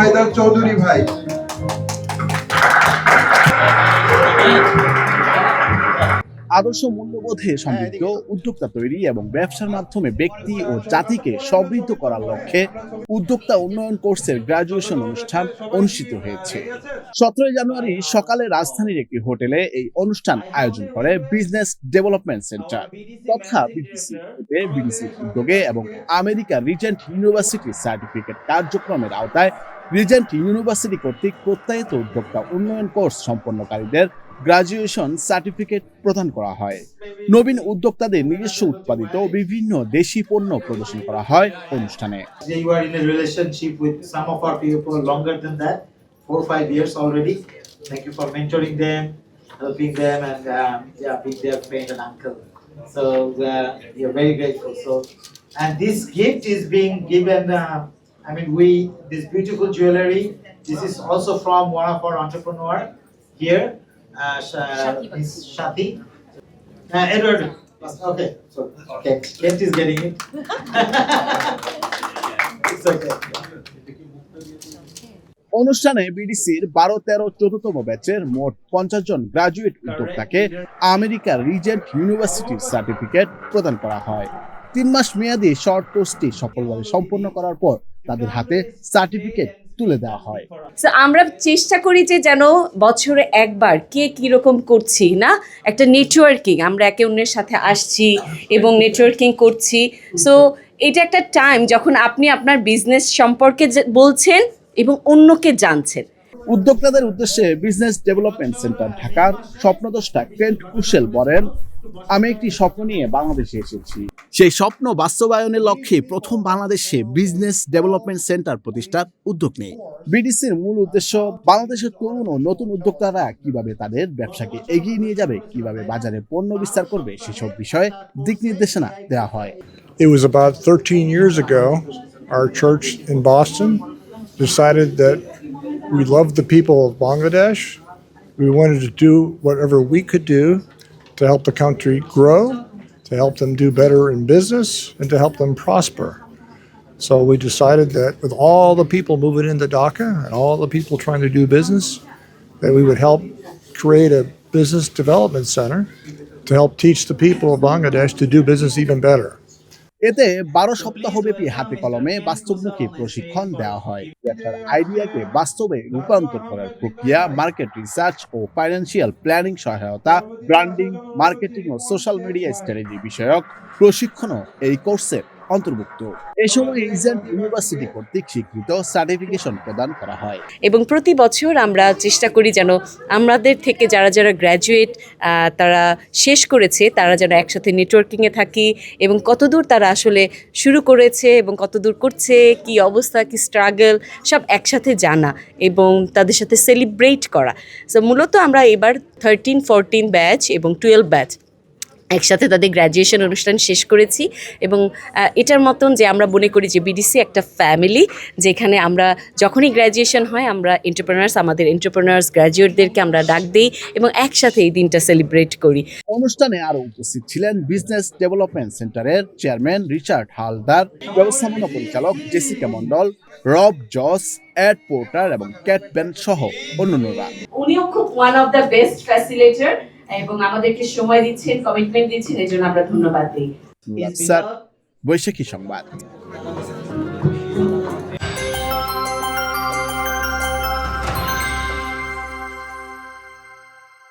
হায়দার চৌধুরী ভাই। আদর্শ মূল্যবোধে সমৃদ্ধ উদ্যোক্তা তৈরি এবং ব্যবসার মাধ্যমে ব্যক্তি ও জাতিকে সমৃদ্ধ করার লক্ষ্যে উদ্যোক্তা উন্নয়ন কোর্সের গ্রাজুয়েশন অনুষ্ঠান অনুষ্ঠিত হয়েছে। সতেরোই জানুয়ারি সকালে রাজধানীর একটি হোটেলে এই অনুষ্ঠান আয়োজন করে বিজনেস ডেভেলপমেন্ট সেন্টার তথা বিডিসি বিডিসি উদ্যোগে এবং আমেরিকা রিজেন্ট ইউনিভার্সিটি সার্টিফিকেট কার্যক্রমের আওতায় রিজেন্ট ইউনিভার্সিটি কর্তৃক প্রত্যয়িত উদ্যোক্তা উন্নয়ন কোর্স সম্পন্নকারীদের গ্রাজুয়েশন সার্টিফিকেট প্রদান করা হয়। নবীন উদ্যোক্তাদের নিজস্ব উৎপাদিত বিভিন্ন দেশি পণ্য প্রদর্শন করা হয় অনুষ্ঠানে। So uh, we are very grateful. So, and this I mean, we this beautiful jewelry. This is also from one of our entrepreneur here, uh, Miss Shati. Uh, Edward. Okay, so okay, Kent is getting it. it's okay. অনুষ্ঠানে বিডিসির বারো তেরো চতুর্থম ব্যাচের মোট পঞ্চাশ জন graduate উদ্যোক্তাকে America Regent ইউনিভার্সিটির certificate প্রদান করা হয় তিন মাস মেয়াদী শর্ট কোর্সটি সফলভাবে সম্পন্ন করার পর তাদের হাতে সার্টিফিকেট তুলে দেওয়া হয়। আমরা চেষ্টা করি যে যেন বছরে একবার কে কীরকম করছি না? একটা নেটওয়ার্কিং আমরা একে অন্যের সাথে আসছি এবং নেটওয়ার্কিং করছি। সো এটা একটা টাইম যখন আপনি আপনার বিজনেস সম্পর্কে বলছেন এবং অন্যকে জানছেন। উদ্যোক্তাদের উদ্দেশ্যে বিজনেস ডেভেলপমেন্ট সেন্টার ঢাকার স্বপ্নদষ্টা কেন্ট কুশেল বলেন আমি একটি স্বপ্ন নিয়ে বাংলাদেশে এসেছি। সেই স্বপ্ন বাস্তবায়নের লক্ষ্যে প্রথম বাংলাদেশে বিজনেস ডেভেলপমেন্ট সেন্টার প্রতিষ্ঠার উদ্যোগ নেই বিডিসির মূল উদ্দেশ্য বাংলাদেশের তরুণ ও নতুন উদ্যোক্তারা কীভাবে তাদের ব্যবসাকে এগিয়ে নিয়ে যাবে কীভাবে বাজারে পণ্য বিস্তার করবে সেসব বিষয়ে দিক নির্দেশনা দেওয়া হয়। It was about 13 years ago, our church in Boston decided that we loved the people of Bangladesh. We wanted to do whatever we could do to help the country grow, to help them do better in business, and to help them prosper. So we decided that with all the people moving into Dhaka and all the people trying to do business, that we would help create a business development center to help teach the people of Bangladesh to do business even better. এতে বারো সপ্তাহব্যাপী হাতে কলমে বাস্তবমুখী প্রশিক্ষণ দেওয়া হয়। ব্যবসার আইডিয়াকে বাস্তবে রূপান্তর করার প্রক্রিয়া, মার্কেট রিসার্চ ও ফাইন্যান্সিয়াল প্ল্যানিং সহায়তা, ব্র্যান্ডিং, মার্কেটিং ও সোশ্যাল মিডিয়া স্ট্র্যাটেজি বিষয়ক প্রশিক্ষণও এই কোর্সের অন্তর্ভুক্ত। এ সময় রিজেন্ট ইউনিভার্সিটি কর্তৃক স্বীকৃত সার্টিফিকেশন প্রদান করা হয়। এবং প্রতি বছর আমরা চেষ্টা করি যেন আমাদের থেকে যারা যারা গ্র্যাজুয়েট তারা শেষ করেছে, তারা যেন একসাথে নেটওয়ার্কিংয়ে থাকি এবং কতদূর তারা আসলে শুরু করেছে এবং কতদূর করছে, কি অবস্থা, কি স্ট্রাগল সব একসাথে জানা এবং তাদের সাথে সেলিব্রেট করা। মূলত আমরা এবার থার্টিন ফোরটিন ব্যাচ এবং টুয়েলভ ব্যাচ একসাথে তাদের গ্র্যাজুয়েশন অনুষ্ঠান শেষ করেছি এবং এটার মতন যে আমরা মনে করি যে বিডিসি একটা ফ্যামিলি যেখানে আমরা যখনই গ্র্যাজুয়েশন হয় আমরা এন্টারপ্রেনার্স আমাদের এন্টারপ্রেনার্স গ্র্যাজুয়েটদেরকে আমরা ডাক দিই এবং একসাথে এই দিনটা সেলিব্রেট করি। অনুষ্ঠানে আরও উপস্থিত ছিলেন বিজনেস ডেভেলপমেন্ট সেন্টারের চেয়ারম্যান রিচার্ড হালদার ব্যবস্থাপনা পরিচালক Jessica Mondal Rob Joss Ed Porter এবং ক্যাট ব্যান সহ অন্যান্যরা। উনিও খুব one of the best facilitator এবং আমাদেরকে সময় দিচ্ছেন কমিটমেন্ট দিচ্ছেন এই জন্য আমরা ধন্যবাদ দিই। স্যার বৈশাখী সংবাদ।